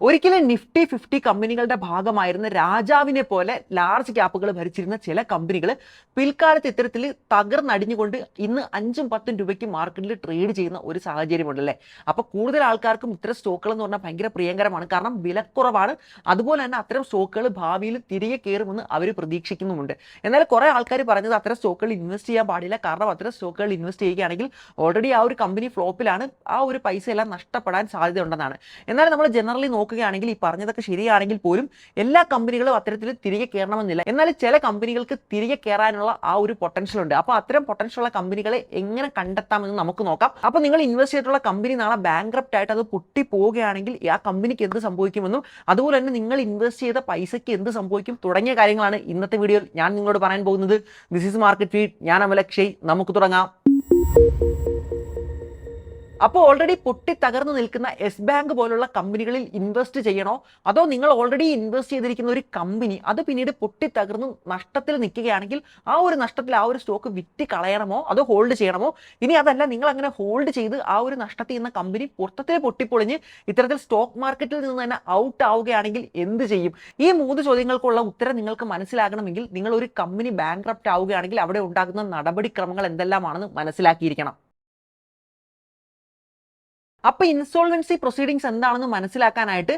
ഒരിക്കലും Nifty fifty കമ്പനികളുടെ ഭാഗമായിരുന്ന രാജാവിനെ പോലെ ലാർജ് ക്യാപ്പുകൾ ഭരിച്ചിരുന്ന ചില കമ്പനികൾ പിൽക്കാലത്ത് ഇത്തരത്തിൽ തകർന്നടിഞ്ഞുകൊണ്ട് ഇന്ന് അഞ്ചും പത്തും രൂപയ്ക്ക് മാർക്കറ്റിൽ ട്രേഡ് ചെയ്യുന്ന ഒരു സാഹചര്യമുണ്ടല്ലേ? അപ്പോൾ കൂടുതൽ ആൾക്കാർക്കും ഇത്തരം സ്റ്റോക്കുകൾ എന്ന് പറഞ്ഞാൽ ഭയങ്കര പ്രിയങ്കരമാണ്. കാരണം വിലക്കുറവാണ്. അതുപോലെ തന്നെ അത്തരം സ്റ്റോക്കുകൾ ഭാവിയിൽ തിരികെ കയറുമെന്ന് അവർ പ്രതീക്ഷിക്കുന്നുമുണ്ട്. എന്നാൽ കുറേ ആൾക്കാർ പറഞ്ഞത് അത്തരം സ്റ്റോക്കുകൾ ഇൻവെസ്റ്റ് ചെയ്യാൻ പാടില്ല. കാരണം അത്തരം സ്റ്റോക്കുകൾ ഇൻവെസ്റ്റ് ചെയ്യുകയാണെങ്കിൽ ഓൾറെഡി ആ ഒരു കമ്പനി ഫ്ലോപ്പിലാണ്. ആ ഒരു പൈസ എല്ലാം നഷ്ടപ്പെടാൻ സാധ്യതയുണ്ടെന്നാണ്. എന്നാൽ നമ്മൾ ജനറലി നോക്കുകയാണെങ്കിൽ ഈ പറഞ്ഞതൊക്കെ ശരിയാണെങ്കിൽ പോലും എല്ലാ കമ്പനികളും അത്തരത്തിൽ തിരികെ കയറണമെന്നില്ല എന്നാൽ ചില കമ്പനികൾക്ക് തിരികെ കയറാനുള്ള ആ ഒരു പൊട്ടൻഷ്യൽ ഉണ്ട്. അപ്പോൾ അത്തരം പൊട്ടൻഷ്യൽ ഉള്ള കമ്പനികളെ എങ്ങനെ കണ്ടെത്താമെന്ന് നമുക്ക് നോക്കാം. അപ്പോൾ നിങ്ങൾ ഇൻവെസ്റ്റ് ചെയ്തിട്ടുള്ള കമ്പനി നാളെ ബാങ്ക്രപ്റ്റ് ആയിട്ട് അത് പൊട്ടി പോവുകയാണെങ്കിൽ ആ കമ്പനിക്ക് എന്ത് സംഭവിക്കുമെന്നും അതുപോലെ തന്നെ നിങ്ങൾ ഇൻവെസ്റ്റ് ചെയ്ത പൈസയ്ക്ക് എന്ത് സംഭവിക്കും തുടങ്ങിയ കാര്യങ്ങളാണ് ഇന്നത്തെ വീഡിയോയിൽ ഞാൻ നിങ്ങളോട് പറയാൻ പോകുന്നത്. ദിസ് ഈസ് മാർക്കറ്റ് ഫീഡ് ഞാൻ അമലക്ഷയ്. നമുക്ക് തുടങ്ങാം. അപ്പോൾ ഓൾറെഡി പൊട്ടി തകർന്നു നിൽക്കുന്ന എസ് ബാങ്ക് പോലുള്ള കമ്പനികളിൽ ഇൻവെസ്റ്റ് ചെയ്യണോ? അതോ നിങ്ങൾ ഓൾറെഡി ഇൻവെസ്റ്റ് ചെയ്തിരിക്കുന്ന ഒരു കമ്പനി അത് പിന്നീട് പൊട്ടി തകർന്ന് നഷ്ടത്തിൽ നിൽക്കുകയാണെങ്കിൽ ആ ഒരു നഷ്ടത്തിൽ ആ ഒരു സ്റ്റോക്ക് വിറ്റ് കളയണമോ? അതോ ഹോൾഡ് ചെയ്യണമോ? ഇനി അതല്ല നിങ്ങൾ അങ്ങനെ ഹോൾഡ് ചെയ്ത് ആ ഒരു നഷ്ടത്തിൽ നിന്ന കമ്പനി പൊട്ടത്തിൽ പൊട്ടിപ്പൊളിഞ്ഞ് ഇത്തരത്തിൽ സ്റ്റോക്ക് മാർക്കറ്റിൽ നിന്ന് തന്നെ ഔട്ട് ആവുകയാണെങ്കിൽ എന്ത് ചെയ്യും? ഈ മൂന്ന് ചോദ്യങ്ങൾക്കുള്ള ഉത്തരം നിങ്ങൾക്ക് മനസ്സിലാകണമെങ്കിൽ നിങ്ങൾ ഒരു കമ്പനി ബാങ്ക്രപ്റ്റ് ആവുകയാണെങ്കിൽ അവിടെ ഉണ്ടാകുന്ന നടപടിക്രമങ്ങൾ എന്തെല്ലാമാണെന്ന് മനസ്സിലാക്കിയിരിക്കണം. അപ്പോൾ ഇൻസോൾവൻസി പ്രൊസീഡിങ്സ് എന്താണെന്ന് മനസ്സിലാക്കാനായിട്ട്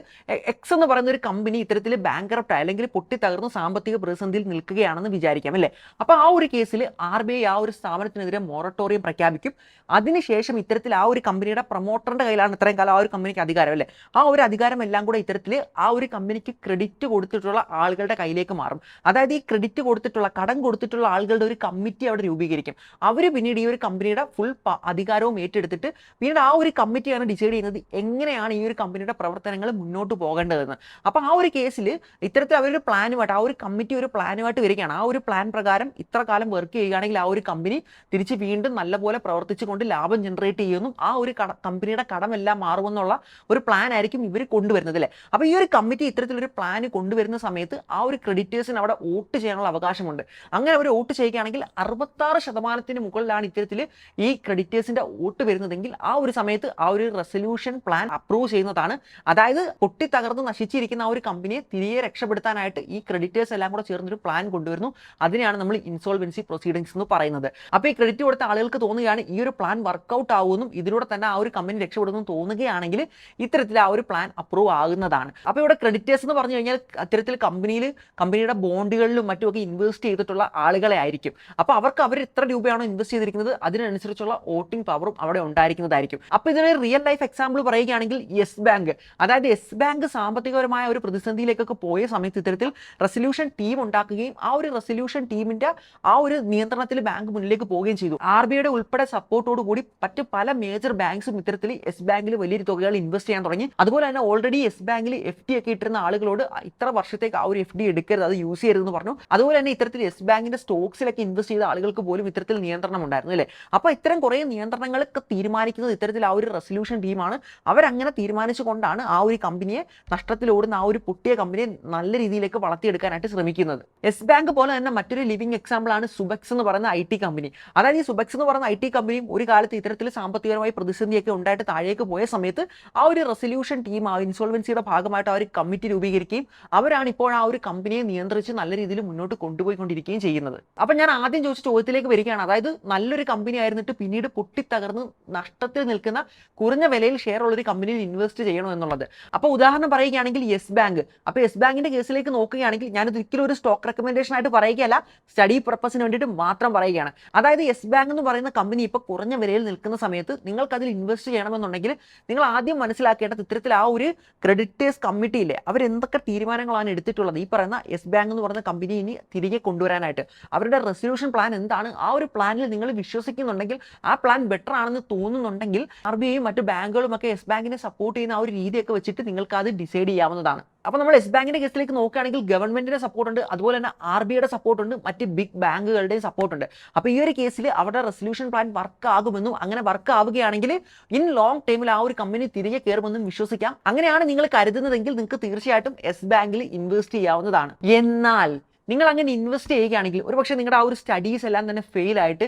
എക്സ് എന്ന് പറയുന്ന ഒരു കമ്പനി ഇത്തരത്തിൽ ബാങ്കറപ്റ്റ് അല്ലെങ്കിൽ പൊട്ടി തകർന്ന് സാമ്പത്തിക പ്രതിസന്ധിയിൽ നിൽക്കുകയാണെന്ന് വിചാരിക്കാം അല്ലേ? അപ്പൊ ആ ഒരു കേസിൽ ആർ ബി ഐ ആ ഒരു സ്ഥാപനത്തിനെതിരെ മൊറട്ടോറിയം പ്രഖ്യാപിക്കും. അതിനുശേഷം ഇത്തരത്തിൽ ആ ഒരു കമ്പനിയുടെ പ്രൊമോട്ടറിന്റെ കയ്യിലാണ് ഇത്രയും കാലം ആ ഒരു കമ്പനിക്ക് അധികാരം അല്ലേ? ആ ഒരു അധികാരം എല്ലാം കൂടെ ഇത്തരത്തിൽ ആ ഒരു കമ്പനിക്ക് ക്രെഡിറ്റ് കൊടുത്തിട്ടുള്ള ആളുകളുടെ കയ്യിലേക്ക് മാറും. അതായത് ഈ ക്രെഡിറ്റ് കൊടുത്തിട്ടുള്ള കടം കൊടുത്തിട്ടുള്ള ആളുകളുടെ ഒരു കമ്മിറ്റി അവിടെ രൂപീകരിക്കും. അവർ പിന്നീട് ഈ ഒരു കമ്പനിയുടെ ഫുൾ അധികാരവും ഏറ്റെടുത്തിട്ട് പിന്നീട് ആ ഒരു കമ്മിറ്റിയാണ് ഡിസൈഡ് ചെയ്യുന്നത് എങ്ങനെയാണ് ഈ ഒരു കമ്പനിയുടെ പ്രവർത്തനങ്ങൾ മുന്നോട്ട് പോകേണ്ടതെന്ന്. അപ്പോൾ ആ ഒരു കേസിൽ ഇത്തരത്തിൽ അവരൊരു പ്ലാനുമായിട്ട് ആ ഒരു കമ്മിറ്റി ഒരു പ്ലാനുമായിട്ട് വരികയാണ്. ആ ഒരു പ്ലാൻ പ്രകാരം ഇത്ര കാലം വർക്ക് ചെയ്യുകയാണെങ്കിൽ ആ ഒരു കമ്പനി തിരിച്ച് വീണ്ടും നല്ലപോലെ പ്രവർത്തിച്ചുകൊണ്ട് ലാഭം ജനറേറ്റ് ചെയ്യുമെന്നും ആ ഒരു കമ്പനിയുടെ കടമെല്ലാം മാറുമെന്നുള്ള ഒരു പ്ലാൻ ആയിരിക്കും ഇവർ കൊണ്ടുവരുന്നത് അല്ലേ? അപ്പോൾ ഈ ഒരു കമ്മിറ്റി ഇത്തരത്തിലൊരു പ്ലാൻ കൊണ്ടുവരുന്ന സമയത്ത് ആ ഒരു ക്രെഡിറ്റേഴ്സിന് അവിടെ വോട്ട് ചെയ്യാനുള്ള അവകാശമുണ്ട്. അങ്ങനെ അവർ വോട്ട് ചെയ്യുകയാണെങ്കിൽ അറുപത്താറ് ശതമാനത്തിന് മുകളിലാണ് ഇത്തരത്തിൽ ഈ ക്രെഡിറ്റേഴ്സിന്റെ വോട്ട് വരുന്നതെങ്കിൽ ആ ഒരു സമയത്ത് ആ ഒരു റെസൊല്യൂഷൻ പ്ലാൻ അപ്രൂവ് ചെയ്യുന്നതാണ്. അതായത് പൊട്ടി തകർന്ന് നശിച്ചിരിക്കുന്ന ആ ഒരു കമ്പനിയെ തിരികെ രക്ഷപ്പെടുത്താനായിട്ട് ഈ ക്രെഡിറ്റേഴ്സ് എല്ലാം കൂടെ ചേർന്നൊരു പ്ലാൻ കൊണ്ടുവരുന്നു. അതിനെയാണ് നമ്മൾ ഇൻസോൾവൻസി പ്രൊസീഡിങ്സ് എന്ന് പറയുന്നത്. അപ്പോൾ ഈ ക്രെഡിറ്റ് കൊടുത്ത ആളുകൾക്ക് തോന്നുകയാണ് ഈ ഒരു പ്ലാൻ വർക്കൗട്ട് ആവുമെന്നും ഇതിലൂടെ തന്നെ ആ ഒരു കമ്പനി രക്ഷപ്പെടുന്നു തോന്നുകയാണെങ്കിൽ ഇത്തരത്തിൽ ആ ഒരു പ്ലാൻ അപ്രൂവ് ആകുന്നതാണ്. അപ്പോൾ ഇവിടെ ക്രെഡിറ്റേഴ്സ് എന്ന് പറഞ്ഞു കഴിഞ്ഞാൽ അത്തരത്തിൽ കമ്പനിയിൽ കമ്പനിയുടെ ബോണ്ടുകളിലും മറ്റുമൊക്കെ ഇൻവെസ്റ്റ് ചെയ്തിട്ടുള്ള ആളുകളെ ആയിരിക്കും. അപ്പോൾ അവർക്ക് അവർ എത്ര രൂപയാണോ ഇൻവെസ്റ്റ് ചെയ്തിരിക്കുന്നത് അതിനനുസരിച്ചുള്ള വോട്ടിംഗ് പവറും അവിടെ ഉണ്ടായിരിക്കുന്നതായിരിക്കും. അപ്പോൾ ഇതിനൊരു റിയൽ ലൈഫ് എക്സാമ്പിൾ പറയുകയാണെങ്കിൽ യെസ് ബാങ്ക്. അതായത് യെസ് ബാങ്ക് സാമ്പത്തികപരമായ ഒരു പ്രതിസന്ധിയിലേക്കൊക്കെ പോയ സമയത്ത് ഇത്തരത്തിൽ റെസൊല്യൂഷൻ ടീം ഉണ്ടാക്കുകയും ആ ഒരു റെസൊല്യൂഷൻ ടീമിന്റെ ആ ഒരു നിയന്ത്രണത്തിൽ ബാങ്ക് മുന്നിലേക്ക് പോവുകയും ചെയ്തു. ആർ ബി ഐയുടെ ഉൾപ്പെടെ സപ്പോർട്ടോട് കൂടി മറ്റ് പല മേജർ ബാങ്ക്സും ഇത്തരത്തിൽ യെസ് ബാങ്കിൽ വലിയൊരു തുകകൾ ഇൻവെസ്റ്റ് ചെയ്യാൻ തുടങ്ങി. അതുപോലെ തന്നെ ഓൾറെഡി യെസ് ബാങ്കിൽ എഫ് ഡി ഒക്കെ ഇട്ടിരുന്ന ആളുകളോട് ഇത്ര വർഷത്തേക്ക് ആ ഒരു എഫ് ഡി എടുക്കരുത് അത് യൂസ് ചെയ്യരുതെന്ന് പറഞ്ഞു. അതുപോലെ തന്നെ ഇത്തരത്തിൽ യെസ് ബാങ്കിന്റെ സ്റ്റോക്സിലൊക്കെ ഇൻവെസ്റ്റ് ചെയ്ത ആളുകൾക്ക് പോലും ഇത്തരത്തിൽ നിയന്ത്രണം ഉണ്ടായിരുന്നു അല്ലേ? അപ്പോൾ ഇത്തരം കുറേ നിയന്ത്രണങ്ങളൊക്കെ തീരുമാനിക്കുന്നത് ഇത്തരത്തിൽ ആ ഒരു റെസൊല്യൂഷൻ ടീമാണ് അവരങ്ങനെ തീരുമാനിച്ചുകൊണ്ടാണ് ആ ഒരു കമ്പനിയെ നഷ്ടത്തിലോടുന്ന ആ ഒരു പൊട്ടിയ കമ്പനിയെ നല്ല രീതിയിലേക്ക് വളർത്തിയെടുക്കാനായിട്ട് ശ്രമിക്കുന്നത്. യെസ് ബാങ്ക് പോലെ തന്നെ മറ്റൊരു ലിവിംഗ് എക്സാമ്പിൾ ആണ് സുബക്സ് എന്ന് പറയുന്ന ഐ ടി കമ്പനി അതായത് ഈ സുബക്സ് എന്ന് പറയുന്ന ഐ ടി കമ്പനിയും ഒരു കാലത്ത് ഇത്തരത്തിൽ സാമ്പത്തികമായി പ്രതിസന്ധിയൊക്കെ ഉണ്ടായിട്ട് താഴേക്ക് പോയ സമയത്ത് ആ ഒരു റെസൊല്യൂഷൻ ടീം ആ ഇൻസോൾവൻസിയുടെ ഭാഗമായിട്ട് ആ ഒരു കമ്മിറ്റി രൂപീകരിക്കുകയും അവരാണ് ഇപ്പോൾ ആ ഒരു കമ്പനിയെ നിയന്ത്രിച്ച് നല്ല രീതിയിൽ മുന്നോട്ട് കൊണ്ടുപോയിക്കൊണ്ടിരിക്കുകയും ചെയ്യുന്നത്. അപ്പം ഞാൻ ആദ്യം ചോദിച്ച ചോദ്യത്തിലേക്ക് വരികയാണ്. അതായത് നല്ലൊരു കമ്പനി ആയിരുന്നിട്ട് പിന്നീട് പൊട്ടിത്തകർന്ന് നഷ്ടത്തിൽ നിൽക്കുന്ന കുറഞ്ഞ വിലയിൽ ഷെയർ ഉള്ള ഒരു കമ്പനിയിൽ ഇൻവെസ്റ്റ് ചെയ്യണം എന്നുള്ളത്. അപ്പോൾ ഉദാഹരണം പറയുകയാണെങ്കിൽ യെസ് ബാങ്ക്. അപ്പോൾ യെസ് ബാങ്കിന്റെ കേസിലേക്ക് നോക്കുകയാണെങ്കിൽ ഞാൻ ഒരിക്കലും ഒരു സ്റ്റോക്ക് റെക്കമെൻഡേഷൻ ആയിട്ട് പറയുകയല്ല സ്റ്റഡി പർപ്പസിന് വേണ്ടിയിട്ട് മാത്രം പറയുകയാണ്. അതായത് യെസ് ബാങ്ക് എന്ന് പറയുന്ന കമ്പനി ഇപ്പോൾ കുറഞ്ഞ വിലയിൽ നിൽക്കുന്ന സമയത്ത് നിങ്ങൾക്ക് അതിൽ ഇൻവെസ്റ്റ് ചെയ്യണമെന്നുണ്ടെങ്കിൽ നിങ്ങൾ ആദ്യം മനസ്സിലാക്കേണ്ടത് ഇത്തരത്തിൽ ആ ഒരു ക്രെഡിറ്റേഴ്സ് കമ്മിറ്റിയില്ലേ അവർ എന്തൊക്കെ തീരുമാനങ്ങളാണ് എടുത്തിട്ടുള്ളത്? ഈ പറയുന്ന യെസ് ബാങ്ക് എന്ന് പറയുന്ന കമ്പനി ഇനി തിരികെ കൊണ്ടുവരാനായിട്ട് അവരുടെ റെസൊല്യൂഷൻ പ്ലാൻ എന്താണ്? ആ ഒരു പ്ലാനിൽ നിങ്ങൾ വിശ്വസിക്കുന്നുണ്ടെങ്കിൽ ആ പ്ലാൻ ബെറ്റർ ആണെന്ന് തോന്നുന്നുണ്ടെങ്കിൽ ആർ ബി ഐയും മറ്റു ബാങ്കുകളും ഒക്കെ യെസ് ബാങ്കിനെ സപ്പോർട്ട് ചെയ്യുന്ന ആ ഒരു രീതിയൊക്കെ വെച്ചിട്ട് നിങ്ങൾക്ക് അത് ഡിസൈഡ് ചെയ്യാവുന്നതാണ്. അപ്പോൾ നമ്മൾ യെസ് ബാങ്കിന്റെ കേസിലേക്ക് നോക്കുകയാണെങ്കിൽ ഗവൺമെന്റിന്റെ സപ്പോർട്ട് ഉണ്ട് അതുപോലെ തന്നെ ആർ ബി ഐയുടെ സപ്പോർട്ട് ഉണ്ട് മറ്റ് ബിഗ് ബാങ്കുകളുടെയും സപ്പോർട്ട് ഉണ്ട്. അപ്പോൾ ഈ ഒരു കേസിൽ അവരുടെ റെസൊല്യൂഷൻ പ്ലാൻ വർക്ക് ആകുമെന്നും അങ്ങനെ വർക്ക് ആവുകയാണെങ്കിൽ ഇൻ ലോങ് ടൈമിൽ ആ ഒരു കമ്പനി തിരികെ കയറുമെന്നും വിശ്വസിക്കാം. അങ്ങനെയാണ് നിങ്ങൾ കരുതുന്നതെങ്കിൽ നിങ്ങൾക്ക് തീർച്ചയായിട്ടും യെസ് ബാങ്കിൽ ഇൻവെസ്റ്റ് ചെയ്യാവുന്നതാണ്. എന്നാൽ നിങ്ങൾ അങ്ങനെ ഇൻവെസ്റ്റ് ചെയ്യുകയാണെങ്കിൽ ഒരു പക്ഷേ നിങ്ങളുടെ ആ ഒരു സ്റ്റഡീസ് എല്ലാം തന്നെ ഫെയിൽ ആയിട്ട്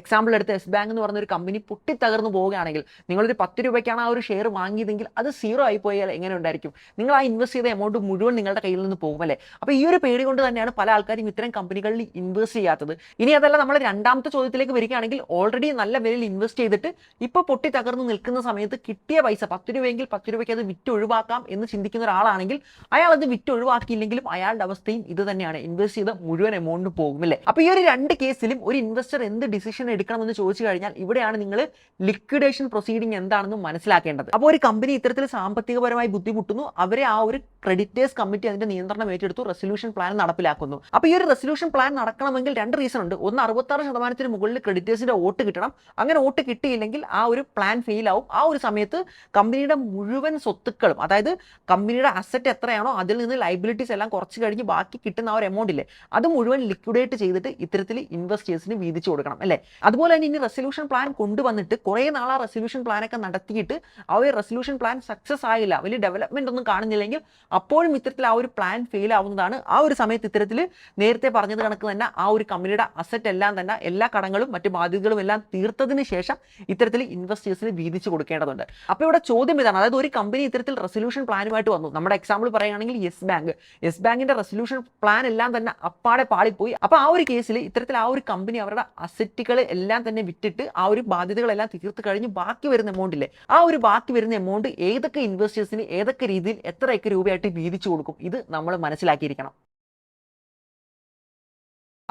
എക്സാമ്പിൾ എടുത്ത് എസ് ബാങ്ക് എന്ന് പറഞ്ഞ ഒരു കമ്പനി പൊട്ടിത്തകർന്നു പോവുകയാണെങ്കിൽ നിങ്ങളൊരു പത്ത് രൂപയ്ക്കാണ് ആ ഒരു ഷെയർ വാങ്ങിയതെങ്കിൽ അത് സീറോ ആയി പോയാൽ എങ്ങനെ ഉണ്ടായിരിക്കും? നിങ്ങൾ ആ ഇൻവെസ്റ്റ് ചെയ്ത എമൗണ്ട് മുഴുവൻ നിങ്ങളുടെ കയ്യിൽ നിന്ന് പോകും അല്ലേ? അപ്പോൾ ഈ ഒരു പേടി കൊണ്ട് തന്നെയാണ് പല ആൾക്കാരും ഇത്തരം കമ്പനികളിൽ ഇൻവെസ്റ്റ് ചെയ്യാത്തത്. ഇനി അതല്ല നമ്മൾ രണ്ടാമത്തെ ചോദ്യത്തിലേക്ക് വരികയാണെങ്കിൽ ഓൾറെഡി നല്ല വിലയിൽ ഇൻവെസ്റ്റ് ചെയ്തിട്ട് ഇപ്പോൾ പൊട്ടി തകർന്ന് നിൽക്കുന്ന സമയത്ത് കിട്ടിയ പൈസ പത്ത് രൂപയെങ്കിൽ പത്ത് രൂപയ്ക്ക് അത് വിറ്റ് ഒഴിവാക്കാം എന്ന് ചിന്തിക്കുന്ന ഒരാളാണെങ്കിൽ അയാൾ അത് വിറ്റ് ഒഴിവാക്കിയില്ലെങ്കിലും അയാളുടെ അവസ്ഥയും ഇത് തന്നെയാണ്. ഇൻവെസ്റ്റ് ചെയ്ത മുഴുവൻ എമൗണ്ട് പോകും അല്ലേ? അപ്പോൾ ഈ ഒരു രണ്ട് കേസിലും ഒരു ഇൻവെസ്റ്റർ എന്ത് ഡിസിഷൻ എടുക്കണം എന്ന് ചോദിച്ചു കഴിഞ്ഞാൽ ഇവിടെയാണ് നിങ്ങൾ ലിക്വിഡേഷൻ പ്രൊസീഡിംഗ് എന്താണെന്ന് മനസ്സിലാക്കേണ്ടത്. അപ്പോൾ ഒരു കമ്പനി ഇത്തരത്തിൽ സാമ്പത്തികപരമായി ബുദ്ധിമുട്ടുന്നു. അവരെ ആ ഒരു ക്രെഡിറ്റേഴ്സ് കമ്മിറ്റി അതിന്റെ നിയന്ത്രണം ഏറ്റെടുത്തു. റെസൊല്യൂഷൻ പ്ലാൻ നടപ്പിലാക്കുന്നു. അപ്പോൾ ഈ ഒരു റെസൊല്യൂഷൻ പ്ലാൻ നടക്കണമെങ്കിൽ രണ്ട് റീസൺ ഉണ്ട്. ഒന്ന് അറുപത്താറ് ശതമാനത്തിന് മുകളിൽ ക്രെഡിറ്റേഴ്സിന്റെ വോട്ട് കിട്ടണം. അങ്ങനെ വോട്ട് കിട്ടിയില്ലെങ്കിൽ ആ ഒരു പ്ലാൻ ഫെയിൽ ആവും. ആ ഒരു സമയത്ത് കമ്പനിയുടെ മുഴുവൻ സ്വത്തുക്കളും അതായത് കമ്പനിയുടെ അസറ്റ് എത്രയാണോ അതിൽ നിന്ന് ലൈബിലിറ്റീസ് എല്ലാം കുറച്ച് കഴിഞ്ഞ് ബാക്കി കിട്ടുന്ന ആ ഒരു എമൗണ്ട് ഇല്ലേ? അത് മുഴുവൻ ലിക്വിഡേറ്റ് ചെയ്തിട്ട് ഇത്തരത്തിൽ ഇൻവെസ്റ്റേഴ്സിന് വീതിച്ചു കൊടുക്കണം അല്ലേ? അതുപോലെ തന്നെ ഇനി റെസൊല്യൂഷൻ പ്ലാൻ കൊണ്ടുവന്നിട്ട് കുറേ നാൾ ആ റെസൊല്യൂഷൻ പ്ലാനൊക്കെ നടത്തിയിട്ട് ആ ഒരു റെസൊല്യൂഷൻ പ്ലാൻ സക്സസ് ആയില്ല വലിയ ഡെവലപ്മെന്റ് ഒന്നും കാണുന്നില്ലെങ്കിൽ അപ്പോഴും ഇത്തരത്തിൽ ആ ഒരു പ്ലാൻ ഫെയിൽ ആവുന്നതാണ്. ആ ഒരു സമയത്ത് ഇത്തരത്തിൽ നേരത്തെ പറഞ്ഞത് കണക്ക് തന്നെ ആ ഒരു കമ്പനിയുടെ അസറ്റ് എല്ലാം തന്നെ എല്ലാ കടങ്ങളും മറ്റു ബാധ്യതകളും എല്ലാം തീർത്തതിന് ശേഷം ഇത്തരത്തിൽ ഇൻവെസ്റ്റേഴ്സിന് വീതിച്ചു കൊടുക്കേണ്ടതുണ്ട്. അപ്പോൾ ഇവിടെ ചോദ്യം ഇതാണ്. അതായത് ഒരു കമ്പനി ഇത്തരത്തിൽ റെസൊല്യൂഷൻ പ്ലാനുമായിട്ട് വന്നു. നമ്മുടെ എക്സാമ്പിൾ പറയുകയാണെങ്കിൽ യെസ് ബാങ്ക്. യെസ് ബാങ്കിന്റെ റെസൊല്യൂഷൻ പ്ലാൻ എല്ലാം തന്നെ അപ്പാടെ പാളിപ്പോയി. അപ്പോൾ ആ ഒരു കേസിൽ ഇത്തരത്തിൽ ആ ഒരു കമ്പനി അവരുടെ അസറ്റുകൾ എല്ലാം തന്നെ വിറ്റിട്ട് ആ ഒരു ബാധ്യതകളെല്ലാം തീർത്ത് കഴിഞ്ഞ് ബാക്കി വരുന്ന എമൗണ്ട് ഇല്ലേ? ആ ഒരു ബാക്കി വരുന്ന എമൗണ്ട് ഏതൊക്കെ ഇൻവെസ്റ്റേഴ്സിന് ഏതൊക്കെ രീതിയിൽ എത്രയൊക്കെ രൂപയായിട്ട് വീതിച്ചു കൊടുക്കും? ഇത് നമ്മൾ മനസ്സിലാക്കിയിരിക്കണം.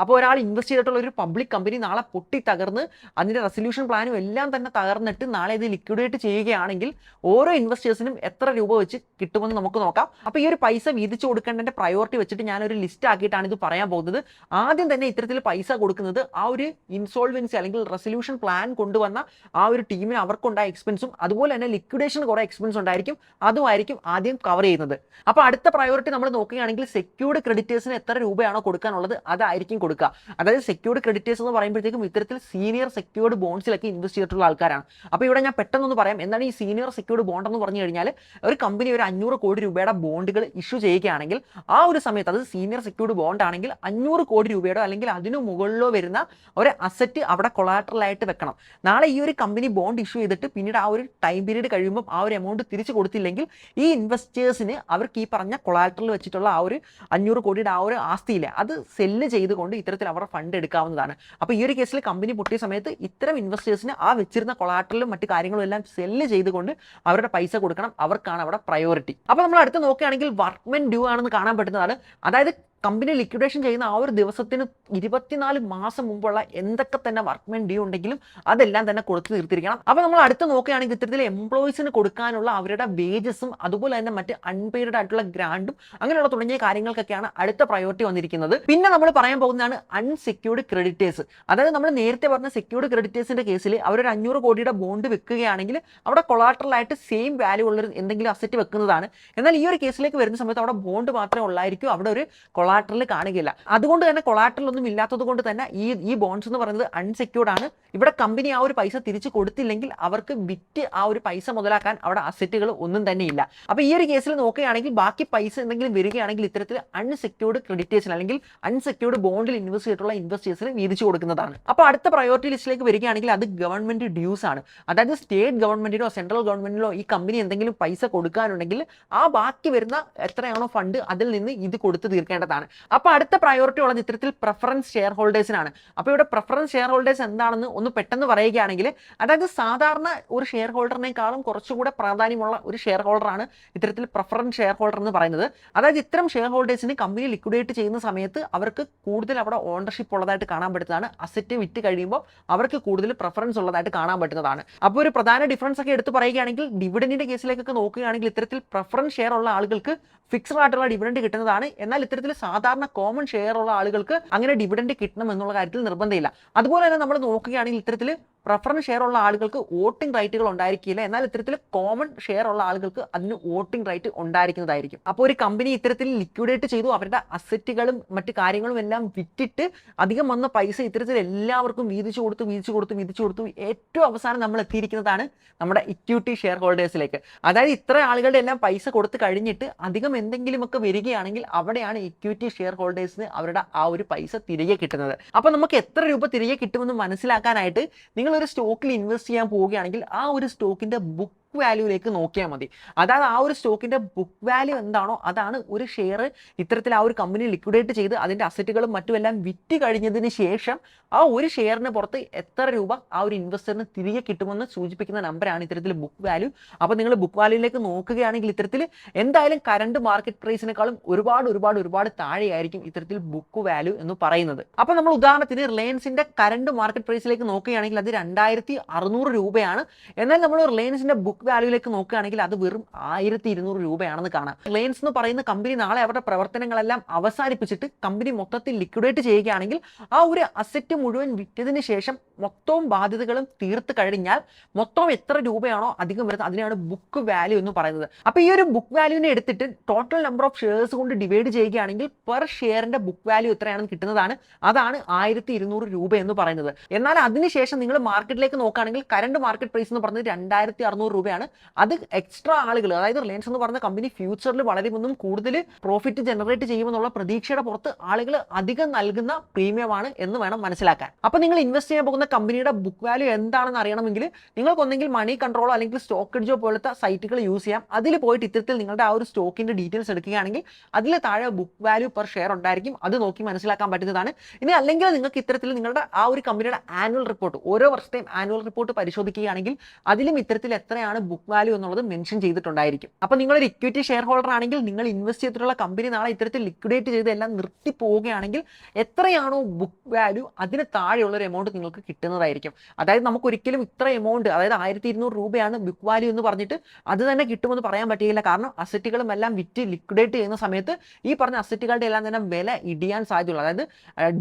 അപ്പോൾ ഒരാൾ ഇൻവെസ്റ്റ് ചെയ്തിട്ടുള്ള ഒരു പബ്ലിക് കമ്പനി നാളെ പൊട്ടി തകർന്ന് അതിന്റെ റെസൊല്യൂഷൻ പ്ലാനും എല്ലാം തന്നെ തകർന്നിട്ട് നാളെ ഇത് ലിക്വിഡേറ്റ് ചെയ്യുകയാണെങ്കിൽ ഓരോ ഇൻവെസ്റ്റേഴ്സിനും എത്ര രൂപ വെച്ച് കിട്ടുമെന്ന് നമുക്ക് നോക്കാം. അപ്പോൾ ഈ ഒരു പൈസ വീതിച്ചു കൊടുക്കേണ്ടതിന്റെ പ്രയോറിറ്റി വെച്ചിട്ട് ഞാനൊരു ലിസ്റ്റ് ആക്കിയിട്ടാണ് ഇത് പറയാൻ പോകുന്നത്. ആദ്യം തന്നെ ഇത്തരത്തിൽ പൈസ കൊടുക്കുന്നത് ആ ഒരു ഇൻസോൾവൻസി അല്ലെങ്കിൽ റെസൊല്യൂഷൻ പ്ലാൻ കൊണ്ടുവന്ന ആ ഒരു ടീമിന് അവർക്കുണ്ടായ എക്സ്പെൻസും അതുപോലെ തന്നെ ലിക്വിഡേഷൻ കുറേ എക്സ്പെൻസ് ഉണ്ടായിരിക്കും. അതുമായിരിക്കും ആദ്യം കവർ ചെയ്യുന്നത്. അപ്പോൾ അടുത്ത പ്രയോറിറ്റി നമ്മൾ നോക്കുകയാണെങ്കിൽ സെക്യൂർഡ് ക്രെഡിറ്റേഴ്സിന് എത്ര രൂപയാണോ കൊടുക്കാനുള്ളത് അതായിരിക്കും കൊടുക്കുക. അതായത് സെക്യൂർഡ് ക്രെഡിറ്റേഴ്സ് എന്ന് പറയുമ്പോഴത്തേക്കും ഇത്തരത്തിൽ സീനിയർ സെക്യൂർഡ് ബോൺസിലൊക്കെ ഇൻവെസ്റ്റ് ചെയ്തിട്ടുള്ള ആൾക്കാരാണ്. അപ്പോൾ ഇവിടെ ഞാൻ പെട്ടെന്നൊന്ന് പറയാം എന്താണ് ഈ സീനിയർ സെക്യൂർഡ് ബോണ്ട് എന്ന് പറഞ്ഞു കഴിഞ്ഞാൽ ഒരു കമ്പനി ഒരു അഞ്ഞൂറ് കോടി രൂപയുടെ ബോണ്ടുകൾ ഇഷ്യൂ ചെയ്യുകയാണെങ്കിൽ ആ ഒരു സമയത്ത് അത് സീനിയർ സെക്യൂർഡ് ബോണ്ട് ആണെങ്കിൽ അഞ്ഞൂറ് കോടി രൂപയുടെ അല്ലെങ്കിൽ അതിനു മുകളിലോ വരുന്ന ഒരു അസറ്റ് അവിടെ കൊളാട്രലായിട്ട് വെക്കണം. നാളെ ഈ ഒരു കമ്പനി ബോണ്ട് ഇഷ്യൂ ചെയ്തിട്ട് പിന്നീട് ആ ഒരു ടൈം പീരീഡ് കഴിയുമ്പോൾ ആ ഒരു എമൗണ്ട് തിരിച്ചു കൊടുത്തില്ലെങ്കിൽ ഈ ഇൻവെസ്റ്റേഴ്സിന് അവർക്ക് ഈ പറഞ്ഞ കൊളാട്രൽ വെച്ചിട്ടുള്ള ആ ഒരു അഞ്ഞൂറ് കോടിയുടെ ആ ഒരു ആസ്തിയില്ല. അത് സെല്ല് ചെയ്തുകൊണ്ട് ഇത്തരത്തിൽ അവരുടെ ഫണ്ട് എടുക്കാവുന്നതാണ്. അപ്പോൾ ഈ ഒരു കേസിൽ കമ്പനി പൊട്ടിയ സമയത്ത് ഇത്തരം ഇൻവെസ്റ്റേഴ്സിന് ആ വെച്ചിരുന്ന കൊളാട്രലും മറ്റു കാര്യങ്ങളും എല്ലാം സെല്ല് ചെയ്തുകൊണ്ട് അവരുടെ പൈസ കൊടുക്കണം. അവർക്കാണ് അവിടെ പ്രയോറിറ്റി അപ്പോൾ നമ്മൾ അടുത്ത് നോക്കുകയാണെങ്കിൽ വർക്ക്മെൻ ഡ്യൂ ആണെന്ന് കാണാൻ പറ്റുന്നതാണ്. അതായത് കമ്പനി ലിക്വിഡേഷൻ ചെയ്യുന്ന ആ ഒരു ദിവസത്തിന് ഇരുപത്തിനാല് മാസം മുമ്പുള്ള എന്തൊക്കെ തന്നെ വർക്ക്മെൻ ഡ്യൂ ഉണ്ടെങ്കിലും അതെല്ലാം തന്നെ കൊടുത്തു തീർത്തിരിക്കണം. അപ്പോൾ നമ്മൾ അടുത്ത് നോക്കുകയാണെങ്കിൽ ഇത്തരത്തിൽ എംപ്ലോയീസിന് കൊടുക്കാനുള്ള അവരുടെ വേജസും അതുപോലെ തന്നെ മറ്റ് അൺപെയ്ഡ് ആയിട്ടുള്ള ഗ്രാൻഡും അങ്ങനെയുള്ള തുടങ്ങിയ കാര്യങ്ങൾക്കൊക്കെയാണ് അടുത്ത പ്രയോറിറ്റി വന്നിരിക്കുന്നത്. പിന്നെ നമ്മൾ പറയാൻ പോകുന്നതാണ് അൺസെക്യൂർഡ് ക്രെഡിറ്റേഴ്സ് അതായത് നമ്മൾ നേരത്തെ പറഞ്ഞ സെക്യൂർഡ് ക്രെഡിറ്റേഴ്സിന്റെ കേസിൽ അവരൊരു അഞ്ഞൂറ് കോടിയുടെ ബോണ്ട് വെക്കുകയാണെങ്കിൽ അവിടെ കൊളാട്രലായിട്ട് സെയിം വാല്യൂ ഉള്ളൊരു എന്തെങ്കിലും അസറ്റ് വെക്കുന്നതാണ്. എന്നാൽ ഈ ഒരു കേസിലേക്ക് വരുന്ന സമയത്ത് അവിടെ ബോണ്ട് മാത്രമേ ഉള്ളായിരിക്കും. അവിടെ ഒരു കൊളാട്രൽ കാണുകയില്ല. അതുകൊണ്ട് തന്നെ കൊളാട്രൽ ഒന്നും ഇല്ലാത്തത് കൊണ്ട് തന്നെ ഈ ഈ ബോൺസ് എന്ന് പറയുന്നത് അൺസെക്യൂർഡ് ആണ്. ഇവിടെ കമ്പനി ആ ഒരു പൈസ തിരിച്ചു കൊടുത്തില്ലെങ്കിൽ അവർക്ക് വിറ്റ് ആ ഒരു പൈസ മുതലാക്കാൻ അവിടെ അസറ്റുകൾ ഒന്നും തന്നെ ഇല്ല. അപ്പോൾ ഈ ഒരു കേസിൽ നോക്കുകയാണെങ്കിൽ ബാക്കി പൈസ എന്തെങ്കിലും വരികയാണെങ്കിൽ ഇത്തരത്തിൽ അൺസെക്യൂർഡ് ക്രെഡിറ്റേഴ്സിന് അല്ലെങ്കിൽ അൺസെക്യൂർഡ് ബോണ്ടിൽ ഇൻവെസ്റ്റ് ചെയ്തിട്ടുള്ള ഇൻവെസ്റ്റേഴ്സിന് വീതിച്ചു കൊടുക്കുന്നതാണ്. അപ്പോൾ അടുത്ത പ്രയോറിറ്റി ലിസ്റ്റിലേക്ക് വരികയാണെങ്കിൽ അത് ഗവൺമെന്റ് ഡ്യൂസ് ആണ്. അതായത് സ്റ്റേറ്റ് ഗവൺമെന്റിനോ സെൻട്രൽ ഗവൺമെന്റിനോ ഈ കമ്പനി എന്തെങ്കിലും പൈസ കൊടുക്കാനുണ്ടെങ്കിൽ ആ ബാക്കി വരുന്ന എത്രയാണോ ഫണ്ട് അതിൽ നിന്ന് ഇത് കൊടുത്തു തീർക്കേണ്ടതാണ്. അപ്പോൾ അടുത്ത പ്രയോറിറ്റി ഉള്ളത് ഇത്തരത്തിൽ പ്രിഫറൻസ് ഷെയർ ഹോൾഡേഴ്സിനാണ് അപ്പോൾ ഇവിടെ പ്രിഫറൻസ് ഷെയർ ഹോൾഡേഴ്സ് എന്താണെന്ന് ഒന്ന് പെട്ടെന്ന് പറയുകയാണെങ്കിൽ അതായത് സാധാരണ ഒരു ഷെയർ ഹോൾഡറിനേക്കാളും കുറച്ചുകൂടെ പ്രാധാന്യമുള്ള ഒരു ഷെയർ ഹോൾഡറാണ് ഇത്തരത്തിൽ പ്രിഫറൻസ് ഷെയർ ഹോൾഡർ എന്ന് പറയുന്നത്. അതായത് ഇത്തരം ഷെയർ ഹോൾഡേഴ്സിന് കമ്പനി ലിക്വിഡേറ്റ് ചെയ്യുന്ന സമയത്ത് അവർക്ക് കൂടുതൽ അവിടെ ഓണർഷിപ്പ് ഉള്ളതായിട്ട് കാണാൻ പറ്റുന്നതാണ്. അസറ്റ് വിറ്റ് കഴിയുമ്പോൾ അവർക്ക് കൂടുതൽ പ്രിഫറൻസ് ഉള്ളതായിട്ട് കാണാൻ പറ്റുന്നതാണ്. അപ്പോൾ ഒരു പ്രധാന ഡിഫറൻസ് ഒക്കെ എടുത്ത് പറയുകയാണെങ്കിൽ ഡിവിഡൻഡിന്റെ കേസിലേക്കൊക്കെ നോക്കുകയാണെങ്കിൽ ഇത്തരത്തിൽ പ്രിഫറൻസ് ഷെയർ ഉള്ള ആളുകൾക്ക് ഫിക്സഡ് ആയിട്ടുള്ള ഡിവിഡൻഡ് കിട്ടുന്നതാണ്. എന്നാൽ ഇത്തരത്തിൽ സാധാരണ കോമൺ ഷെയർ ഉള്ള ആളുകൾക്ക് അങ്ങനെ ഡിവിഡൻഡ് കിട്ടണം എന്നുള്ള കാര്യത്തിൽ നിർബന്ധമില്ല. അതുപോലെ തന്നെ നമ്മൾ നോക്കുകയാണെങ്കിൽ ഇത്തരത്തിൽ പ്രിഫറൻസ് ഷെയർ ഉള്ള ആളുകൾക്ക് വോട്ടിംഗ് റൈറ്റുകൾ ഉണ്ടായിരിക്കില്ല. എന്നാൽ ഇത്തരത്തിൽ കോമൺ ഷെയർ ഉള്ള ആളുകൾക്ക് അതിന് വോട്ടിംഗ് റൈറ്റ് ഉണ്ടായിരിക്കുന്നതായിരിക്കും. അപ്പോൾ ഒരു കമ്പനി ഇത്തരത്തിൽ ലിക്വിഡേറ്റ് ചെയ്തു. അവരുടെ അസറ്റുകളും മറ്റു കാര്യങ്ങളും എല്ലാം വിറ്റിട്ട് അധികം വന്ന പൈസ ഇത്തരത്തിൽ എല്ലാവർക്കും വീതിച്ചു കൊടുത്തു വീതിച്ചു കൊടുത്തു വീതിച്ചു കൊടുത്തു. ഏറ്റവും അവസാനം നമ്മൾ എത്തിയിരിക്കുന്നതാണ് നമ്മുടെ ഇക്വിറ്റി ഷെയർ ഹോൾഡേഴ്സിലേക്ക് അതായത് ഇത്ര ആളുകളുടെ എല്ലാം പൈസ കൊടുത്തു കഴിഞ്ഞിട്ട് അധികം എന്തെങ്കിലുമൊക്കെ വരികയാണെങ്കിൽ അവിടെയാണ് ഇക്വിറ്റി ഷെയർ ഹോൾഡേഴ്സിന് അവരുടെ ആ ഒരു പൈസ തിരികെ കിട്ടുന്നത്. അപ്പോൾ നമുക്ക് എത്ര രൂപ തിരികെ കിട്ടുമെന്ന് മനസ്സിലാക്കാനായിട്ട് നിങ്ങൾ ഒരു സ്റ്റോക്കിൽ ഇൻവെസ്റ്റ് ചെയ്യാൻ പോവുകയാണെങ്കിൽ ആ ഒരു സ്റ്റോക്കിന്റെ ബുക്ക് വാല്യൂലേക്ക് നോക്കിയാൽ മതി. അതായത് ആ ഒരു സ്റ്റോക്കിന്റെ ബുക്ക് വാല്യൂ എന്താണോ അതാണ് ഒരു ഷെയർ ഇത്തരത്തിൽ ആ ഒരു കമ്പനി ലിക്വിഡേറ്റ് ചെയ്ത് അതിന്റെ അസറ്റുകളും മറ്റുമെല്ലാം വിറ്റ് കഴിഞ്ഞതിന് ശേഷം ആ ഒരു ഷെയറിന് പുറത്ത് എത്ര രൂപ ആ ഒരു ഇൻവെസ്റ്ററിന് തിരികെ കിട്ടുമെന്ന് സൂചിപ്പിക്കുന്ന നമ്പറാണ് ഇത്തരത്തിൽ ബുക്ക് വാല്യൂ അപ്പോൾ നിങ്ങൾ ബുക്ക് വാല്യൂയിലേക്ക് നോക്കുകയാണെങ്കിൽ ഇത്തരത്തിൽ എന്തായാലും കറണ്ട് മാർക്കറ്റ് പ്രൈസിനേക്കാളും ഒരുപാട് ഒരുപാട് ഒരുപാട് താഴെയായിരിക്കും ഇത്തരത്തിൽ ബുക്ക് വാല്യൂ എന്ന് പറയുന്നത്. അപ്പോൾ നമ്മൾ ഉദാഹരണത്തിന് റിലയൻസിന്റെ കറണ്ട് മാർക്കറ്റ് പ്രൈസിലേക്ക് നോക്കുകയാണെങ്കിൽ അത് രണ്ടായിരത്തി അറുന്നൂറ് രൂപയാണ്. എന്നാൽ നമ്മൾ റിലയൻസിന്റെ ബുക്ക് വാല്യൂയിലേക്ക് നോക്കുകയാണെങ്കിൽ അത് വെറും ആയിരത്തി ഇരുന്നൂറ് രൂപയാണെന്ന് കാണാം. റിലയൻസ് എന്ന് പറയുന്ന കമ്പനി നാളെ അവരുടെ പ്രവർത്തനങ്ങളെല്ലാം അവസാനിപ്പിച്ചിട്ട് കമ്പനി മൊത്തത്തിൽ ലിക്വിഡേറ്റ് ചെയ്യുകയാണെങ്കിൽ ആ ഒരു അസറ്റ് മുഴുവൻ വിറ്റതിന് ശേഷം മൊത്തവും ബാധ്യതകളും തീർത്ത് കഴിഞ്ഞാൽ മൊത്തം എത്ര രൂപയാണോ അധികം വരുന്നത് അതിനെയാണ് ബുക്ക് വാല്യൂ എന്ന് പറയുന്നത്. അപ്പോൾ ഈ ഒരു ബുക്ക് വാല്യൂവിനെ എടുത്തിട്ട് ടോട്ടൽ നമ്പർ ഓഫ് ഷെയർസ് കൊണ്ട് ഡിവൈഡ് ചെയ്യുകയാണെങ്കിൽ പെർ ഷെയറിന്റെ ബുക്ക് വാല്യൂ എത്രയാണെന്ന് കിട്ടുന്നതാണ്. അതാണ് ആയിരത്തി ഇരുന്നൂറ് രൂപ എന്ന് പറയുന്നത്. എന്നാൽ അതിനുശേഷം നിങ്ങൾ മാർക്കറ്റിലേക്ക് നോക്കുകയാണെങ്കിൽ കറണ്ട് മാർക്കറ്റ് പ്രൈസ് എന്ന് പറയുന്നത് രണ്ടായിരത്തി അറുന്നൂറ് രൂപയാണ്. അത് എക്സ്ട്രാ ആളുകൾ അതായത് റിലയൻസ് എന്ന് പറഞ്ഞ കമ്പനി ഫ്യൂച്ചറിൽ വളരെ ഒന്നും കൂടുതൽ പ്രോഫിറ്റ് ജനറേറ്റ് ചെയ്യുമെന്നുള്ള പ്രതീക്ഷയുടെ പുറത്ത് ആളുകൾ അധികം നൽകുന്ന പ്രീമിയമാണ് എന്ന് വേണം മനസ്സിലാക്കാൻ. അപ്പോൾ നിങ്ങൾ ഇൻവെസ്റ്റ് ചെയ്യാൻ പോകുന്ന കമ്പനിയുടെ ബുക്ക് വാല്യൂ എന്താണെന്ന് അറിയണമെങ്കിൽ നിങ്ങൾക്ക് ഒന്നെങ്കിൽ മണി കൺട്രോളോ അല്ലെങ്കിൽ സ്റ്റോക്ക് എഡ്ജോ പോലത്തെ സൈറ്റുകൾ യൂസ് ചെയ്യാം. അതിൽ പോയിട്ട് ഇത്തരത്തിൽ നിങ്ങളുടെ ആ ഒരു സ്റ്റോക്കിന്റെ ഡീറ്റെയിൽസ് എടുക്കുകയാണെങ്കിൽ അതിൽ താഴെ ബുക്ക് വാല്യൂ പെർ ഷെയർ ഉണ്ടായിരിക്കും. അത് നോക്കി മനസ്സിലാക്കാൻ പറ്റുന്നതാണ്. ഇനി അല്ലെങ്കിൽ നിങ്ങൾക്ക് ഇത്തരത്തിൽ നിങ്ങളുടെ ആ ഒരു കമ്പനിയുടെ ആനുവൽ റിപ്പോർട്ട് ഓരോ വർഷത്തെയും ആനുവൽ റിപ്പോർട്ട് പരിശോധിക്കുകയാണെങ്കിൽ അതിലും ഇത്തരത്തിൽ എത്രയാണ് ബുക്ക് വാല്യൂ എന്നുള്ളത് മെൻഷൻ ചെയ്തിട്ടുണ്ടായിരിക്കും. അപ്പോൾ നിങ്ങൾ ഒരു ഇക്വിറ്റി ഷെയർ ഹോൾഡർ ആണെങ്കിൽ നിങ്ങൾ ഇൻവെസ്റ്റ് ചെയ്തിട്ടുള്ള കമ്പനി നാളെ ഇത്തരത്തിൽ ലിക്വിഡേറ്റ് ചെയ്ത് എല്ലാം നിർത്തി പോവുകയാണെങ്കിൽ എത്രയാണോ ബുക്ക് വാല്യൂ അതിന് താഴെയുള്ള ഒരു എമൗണ്ട് നിങ്ങൾക്ക് കിട്ടുന്നതായിരിക്കും. അതായത് നമുക്ക് ഒരിക്കലും ഇത്ര എമൗണ്ട് അതായത് ആയിരത്തി ഇരുന്നൂറ് രൂപയാണ് ബുക്ക് വാല്യൂ എന്ന് പറഞ്ഞിട്ട് അത് തന്നെ കിട്ടുമെന്ന് പറയാൻ പറ്റില്ല കാരണം അസറ്റുകളും എല്ലാം വിറ്റ് ലിക്വിഡേറ്റ് ചെയ്യുന്ന സമയത്ത് ഈ പറഞ്ഞ അസറ്റുകളുടെ എല്ലാം തന്നെ വില ഇടിയാൻ സാധ്യതയുള്ളൂ. അതായത്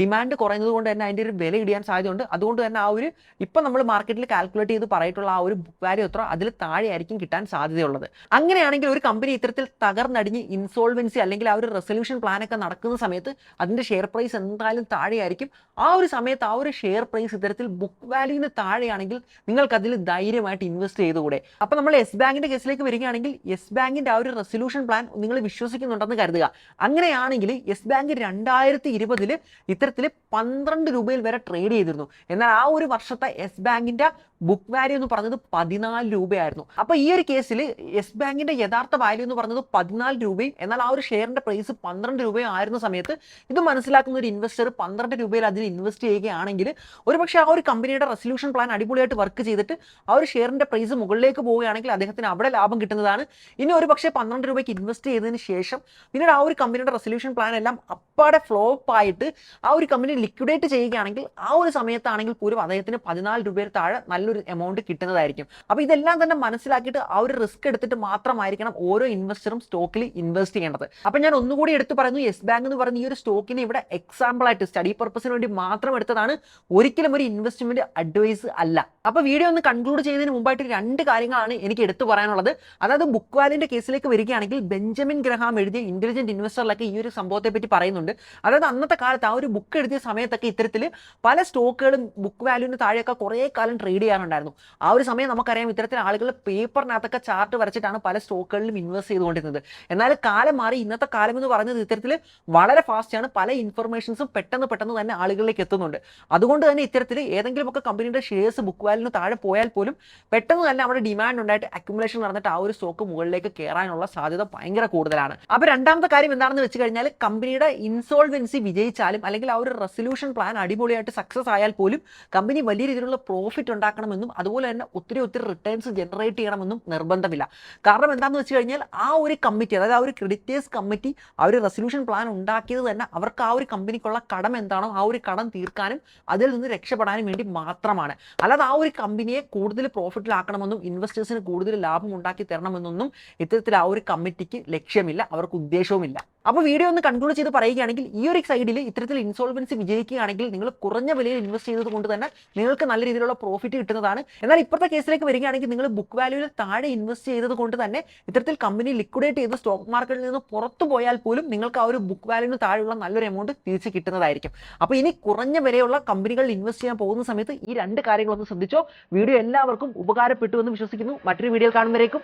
ഡിമാൻഡ് കുറയുന്നത് കൊണ്ട് തന്നെ അതിന്റെ ഒരു വില ഇടിയാൻ സാധ്യതയുണ്ട്. അതുകൊണ്ട് തന്നെ ആ ഒരു ഇപ്പം നമ്മൾ മാർക്കറ്റിൽ കാൽക്കുലേറ്റ് ചെയ്ത് പറയിട്ടുള്ള ആ ഒരു ബുക്ക് വാല്യൂ എത്ര അതിൽ താഴെയായിരിക്കും കിട്ടാൻ സാധ്യതയുള്ളത്. അങ്ങനെയാണെങ്കിൽ ഒരു കമ്പനി ഇത്തരത്തിൽ തകർന്നടിഞ്ഞ് ഇൻസോൾവൻസി അല്ലെങ്കിൽ ആ ഒരു റെസൊല്യൂഷൻ പ്ലാൻ ഒക്കെ നടക്കുന്ന സമയത്ത് അതിന്റെ ഷെയർ പ്രൈസ് എന്തായാലും താഴെയായിരിക്കും. ആ ഒരു സമയത്ത് ആ ഒരു ഷെയർ പ്രൈസ് ഇത്തരത്തിൽ ബുക്ക് വാല്യൂവിന് താഴെയാണെങ്കിൽ നിങ്ങൾക്ക് അതിൽ ധൈര്യമായിട്ട് ഇൻവെസ്റ്റ് ചെയ്തുകൂടെ. അപ്പോൾ നമ്മൾ യെസ് ബാങ്കിന്റെ കേസിലേക്ക് വരികയാണെങ്കിൽ യെസ് ബാങ്കിന്റെ ആ ഒരു റെസൊല്യൂഷൻ പ്ലാൻ നിങ്ങൾ വിശ്വസിക്കുന്നുണ്ടെന്ന് കരുതുക. അങ്ങനെയാണെങ്കിൽ യെസ് ബാങ്ക് രണ്ടായിരത്തി ഇരുപതിൽ ഇത്തരത്തിൽ പന്ത്രണ്ട് രൂപയിൽ വരെ ട്രേഡ് ചെയ്തിരുന്നു. എന്നാൽ ആ ഒരു വർഷത്തെ യെസ് ബാങ്കിന്റെ ബുക്ക് വാല്യൂ എന്ന് പറഞ്ഞത് പതിനാല് രൂപയായിരുന്നു. അപ്പോൾ ഈ ഒരു കേസിൽ യെസ് ബാങ്കിന്റെ യഥാർത്ഥ വാല്യൂ എന്ന് പറഞ്ഞത് പതിനാല് രൂപയും എന്നാൽ ആ ഒരു ഷെയറിന്റെ പ്രൈസ് പന്ത്രണ്ട് രൂപയും ആയിരുന്ന സമയത്ത് ഇത് മനസ്സിലാക്കുന്ന ഒരു ഇൻവെസ്റ്റർ പന്ത്രണ്ട് രൂപയിൽ അതിൽ ഇൻവെസ്റ്റ് ചെയ്യുകയാണെങ്കിൽ ഒരുപക്ഷെ ആ ഒരു കമ്പനിയുടെ റെസൊല്യൂഷൻ പ്ലാൻ അടിപൊളിയായിട്ട് വർക്ക് ചെയ്തിട്ട് ആ ഒരു ഷെയറിന്റെ പ്രൈസ് മുകളിലേക്ക് പോവുകയാണെങ്കിൽ അദ്ദേഹത്തിന് അവിടെ ലാഭം കിട്ടുന്നതാണ്. ഇനി ഒരു പക്ഷേ പന്ത്രണ്ട് രൂപയ്ക്ക് ഇൻവെസ്റ്റ് ചെയ്തതിന് ശേഷം പിന്നീട് ആ ഒരു കമ്പനിയുടെ റെസൊല്യൂഷൻ പ്ലാൻ എല്ലാം അപ്പാടെ ഫ്ലോപ്പ് ആയിട്ട് ആ ഒരു കമ്പനി ലിക്വിഡേറ്റ് ചെയ്യുകയാണെങ്കിൽ ആ ഒരു സമയത്താണെങ്കിൽ പോലും അദ്ദേഹത്തിന് പതിനാല് രൂപയിൽ താഴെ നല്ലൊരു എമൗണ്ട് കിട്ടുന്നതായിരിക്കും. അപ്പോൾ ഇതെല്ലാം തന്നെ മനസ്സിലാക്കിയിട്ട് ആ ഒരു റിസ്ക് എടുത്തിട്ട് മാത്രമായിരിക്കണം ഓരോ ഇൻവെസ്റ്ററും സ്റ്റോക്കിൽ ഇൻവെസ്റ്റ് ചെയ്യേണ്ടത്. അപ്പോൾ ഞാൻ ഒന്നുകൂടി എടുത്ത് പറയുന്നു യെസ് ബാങ്ക് എന്ന് പറയുന്ന ഈ ഒരു സ്റ്റോക്കിനെ ഇവിടെ എക്സാമ്പിൾ ആയിട്ട് സ്റ്റഡി പർപ്പസിന് വേണ്ടി മാത്രം എടുത്തതാണ്. ഒരിക്കലും ഒരു ഇൻവെസ്റ്റ്മെന്റ് അഡ്വൈസ് അല്ല. അപ്പോൾ വീഡിയോ ഒന്ന് കൺക്ലൂഡ് ചെയ്യുന്നതിന് മുമ്പായിട്ട് രണ്ട് കാര്യങ്ങളാണ് എനിക്ക് എടുത്തു പറയാനുള്ളത്. അതായത് ബുക്ക് വാലിന്റെ കേസിലേക്ക് വരികയാണെങ്കിൽ ബെഞ്ചമിൻ ഗ്രഹാം എഴുതിയ ഇന്റലിജന്റ് ഇൻവെസ്റ്ററിലൊക്കെ ഈ ഒരു സംഭവത്തെ പറ്റി പറയുന്നുണ്ട്. അതായത് അന്നത്തെ കാലത്ത് ആ ഒരു ബുക്ക് എഴുതിയ സമയത്തൊക്കെ ഇത്തരത്തിൽ പല സ്റ്റോക്കുകളും ബുക്ക് വാല്യൂവിന് താഴെയൊക്കെ കുറേ കാലം ട്രേഡ് ചെയ്യാറുണ്ടായിരുന്നു. ആ ഒരു സമയം നമുക്കറിയാം ഇത്തരത്തിൽ ആളുകൾ പേപ്പറിനകത്തൊക്കെ ചാർട്ട് വരച്ചിട്ടാണ് പല സ്റ്റോക്കുകളിലും ഇൻവെസ്റ്റ് ചെയ്തുകൊണ്ടിരുന്നത്. എന്നാൽ കാലം മാറി ഇന്നത്തെ കാലം എന്ന് പറയുന്നത് ഇത്തരത്തിൽ വളരെ ഫാസ്റ്റാണ് പല ഇൻഫർമേഷൻസും പെട്ടെന്ന് പെട്ടെന്ന് തന്നെ ആളുകളിലേക്ക് എത്തുന്നുണ്ട്. അതുകൊണ്ട് തന്നെ ഇത്തരത്തിൽ ഏതെങ്കിലുമൊക്കെ കമ്പനിയുടെ ഷെയർസ് ബുക്ക് വാല്യൂന് താഴെ പോയാൽ പോലും പെട്ടെന്ന് തന്നെ അവിടെ ഡിമാൻഡ് ഉണ്ടായിട്ട് അക്യുമുലേഷൻ നടന്നിട്ട് ആ ഒരു സ്റ്റോക്ക് മുകളിലേക്ക് കയറാനുള്ള സാധ്യത ഭയങ്കര കൂടുതലാണ്. അപ്പോൾ രണ്ടാമത്തെ കാര്യം എന്താണെന്ന് വെച്ച് കഴിഞ്ഞാൽ കമ്പനിയുടെ ഇൻസോൾവൻസി വിജയിച്ചാലും അല്ലെങ്കിൽ ആ ഒരു റെസൊല്യൂഷൻ പ്ലാൻ അടിപൊളിയായിട്ട് സക്സസ് ആയാൽ പോലും കമ്പനി വലിയ രീതിയിലുള്ള പ്രോഫിറ്റ് ഉണ്ടാക്കണമെന്നും അതുപോലെ തന്നെ ഒത്തിരി ഒത്തിരി റിട്ടേൺസ് ജനറേറ്റ് ചെയ്യണമെന്നും നിർബന്ധമില്ല. കാരണം എന്താണെന്ന് വെച്ച് കഴിഞ്ഞാൽ ആ ഒരു കമ്മിറ്റി അതായത് ആ ഒരു ക്രെഡിറ്റേഴ്സ് കമ്മിറ്റി ആ ഒരു റെസൊല്യൂഷൻ പ്ലാൻ ഉണ്ടാക്കിയത് തന്നെ അവർക്ക് ആ ഒരു കമ്പനിക്കുള്ള കടം എന്താണോ ആ ഒരു കടം തീർക്കാനും അതിൽ നിന്ന് രക്ഷപ്പെടാനും വേണ്ടി മാത്രമാണ്. അല്ലാതെ ആ ഒരു കമ്പനിയെ കൂടുതൽ പ്രോഫിറ്റിലാക്കണമെന്നും ഇൻവെസ്റ്റേഴ്സിന് കൂടുതൽ ലാഭം ഉണ്ടാക്കി തരണമെന്നൊന്നും ഇത്തരത്തിൽ ആ ഒരു കമ്മിറ്റിക്ക് ലക്ഷ്യമില്ല അവർക്ക് ഉദ്ദേശവുമില്ല. അപ്പോൾ വീഡിയോ ഒന്ന് കൺക്ലൂഡ് ചെയ്ത് പറയുകയാണെങ്കിൽ ഈ ഒരു സൈഡിൽ ഇത്തരത്തിൽ ഇൻസോൾവൻസി വിജയിക്കുകയാണെങ്കിൽ നിങ്ങൾ കുറഞ്ഞ വിലയിൽ ഇൻവെസ്റ്റ് ചെയ്തത് കൊണ്ട് തന്നെ നിങ്ങൾക്ക് നല്ല രീതിയിലുള്ള പ്രോഫിറ്റ് കിട്ടുന്നതാണ്. എന്നാൽ ഇപ്പോഴത്തെ കേസിലേക്ക് വരികയാണെങ്കിൽ നിങ്ങൾ ബുക്ക് വാല്യൂവിൽ താഴെ ഇൻവെസ്റ്റ് ചെയ്തത് കൊണ്ട് തന്നെ ഇത്തരത്തിൽ കമ്പനി ലിക്വിഡേറ്റ് ചെയ്ത് സ്റ്റോക്ക് മാർക്കറ്റിൽ നിന്ന് പുറത്തു പോയാൽ പോലും നിങ്ങൾക്ക് ആ ഒരു ബുക്ക് വാല്യൂവിന് താഴെയുള്ള നല്ലൊരു എമൗണ്ട് തിരിച്ച് കിട്ടുന്നതായിരിക്കും. അപ്പോൾ ഇനി കുറഞ്ഞ വിലയുള്ള കമ്പനികളിൽ ഇൻവെസ്റ്റ് ചെയ്യാൻ പോകുന്ന സമയത്ത് ഈ രണ്ട് കാര്യങ്ങളൊന്ന് ശ്രദ്ധിച്ചോ. വീഡിയോ എല്ലാവർക്കും ഉപകാരപ്പെട്ടു എന്ന് വിശ്വസിക്കുന്നു. മറ്റൊരു വീഡിയോ കാണുമ്പോഴേക്കും